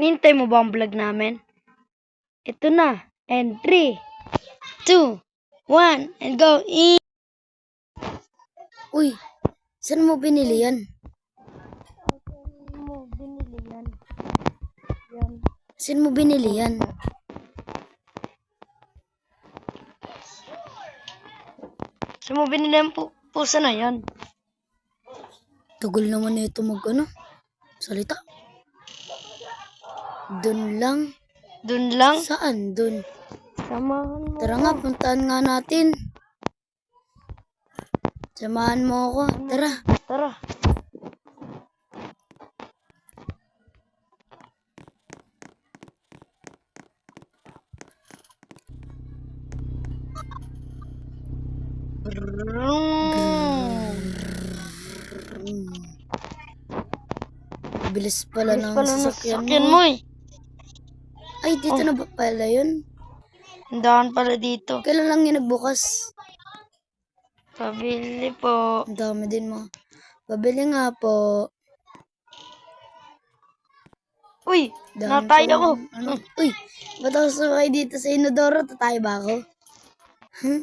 Nintay mo ba ang vlog namin? Ito na. And 3, 2, 1, and go. E Uy, saan mo binili yan? mo binili yan? Yan. Saan mo binili yan? Saan mo binili ang pu- pusa na yan? Tagal naman na ito mag ano? Salita. Doon lang. Doon lang. Saan? Doon. Samahan mo. Tara nga, puntaan nga natin. Samahan mo ako. Tara. Tara. Bilis pala Bilis ng pala ng sasakyan, sasakyan mo. mo eh. Ay, dito na ba pala yun? Ang daan pala dito. Kailan lang yun nagbukas? Pabili po. Ang dami din mo. Pabili nga po. Uy, Dami natay pa ako. Ano? Uy, ba't ako sumakay dito sa Inodoro? Tatay ba ako? Huh?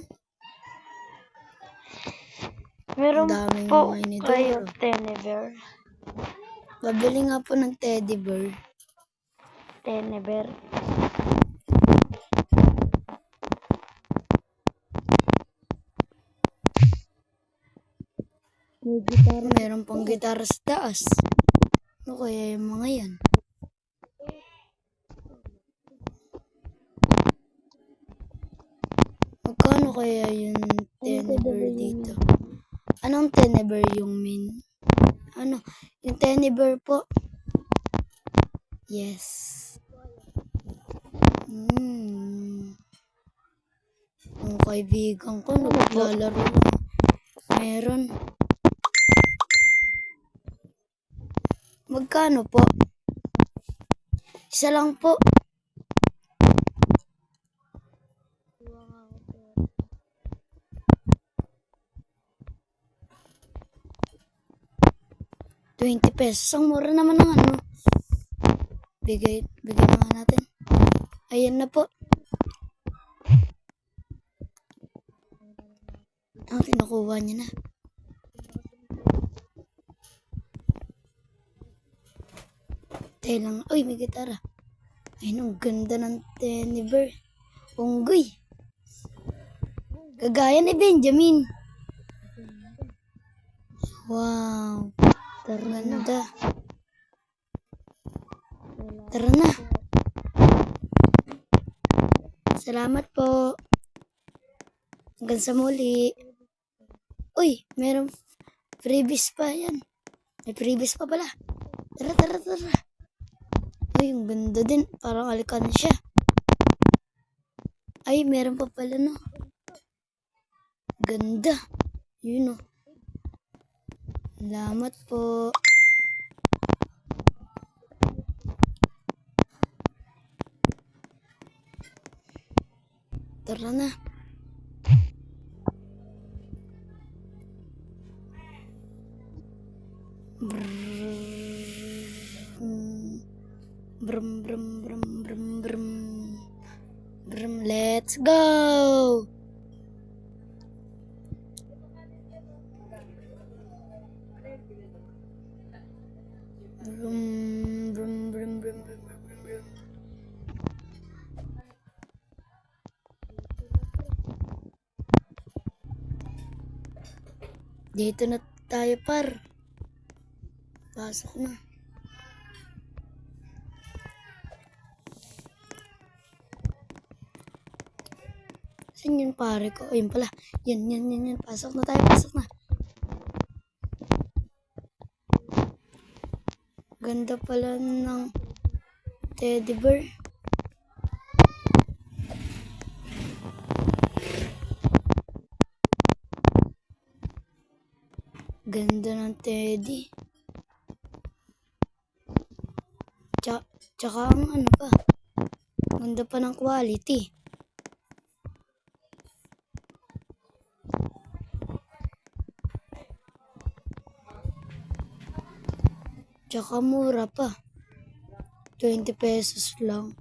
Meron daming po kayo teddy bear. Pabili nga po ng teddy bear. Teddy bear. May gitara. Meron pang gitara sa taas. Ano kaya yung mga yan? Magkano kaya yung teneber dito? Anong teneber yung min? Ano? Yung teneber po. Yes. Hmm. Ang kaibigan ko, naglalaro lang. Meron. Magkano po? Isa lang po. Twenty pesos. Ang mura naman ng ano. Bigay, bigay na nga natin. Ayan na po. Ang kinukuha niya na. Tayo lang. Uy, may gitara. Ay, ang ganda ng tenny bear. Unggoy. Kagaya ni Benjamin. Wow. Tara Ganda. Tara na. Salamat po. Hanggang sa muli. Uy, meron freebies pa yan. May freebies pa pala. Tara, tara, tara. Uy, ang ganda din. Parang alikan siya. Ay, meron pa pala, no? Ganda. Yun, no? Salamat po. Tara na. Brum, brum, brum, brum, brum, brum. Brum, let's go! Brum, brum, brum, brum, brum, brum, brum. Dito na tayo par. Pasok na. Saan yun pare ko? Ayun pala. Yan, yan, yan, yan. Pasok na tayo, pasok na. Ganda pala ng teddy bear. Ganda ng teddy. Tsaka, ang ano pa. Ganda pa ng quality. Tsaka mura pa. 20 pesos lang.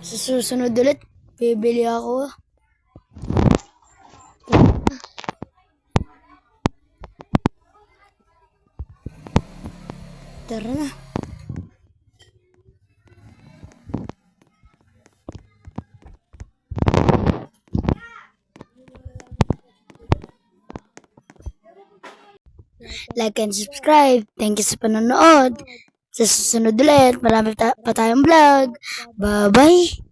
Sa susunod ulit, bibili ako. Tara na. Like and subscribe. Thank you sa panonood. Sa susunod ulit, marami ta- pa tayong vlog. Bye-bye!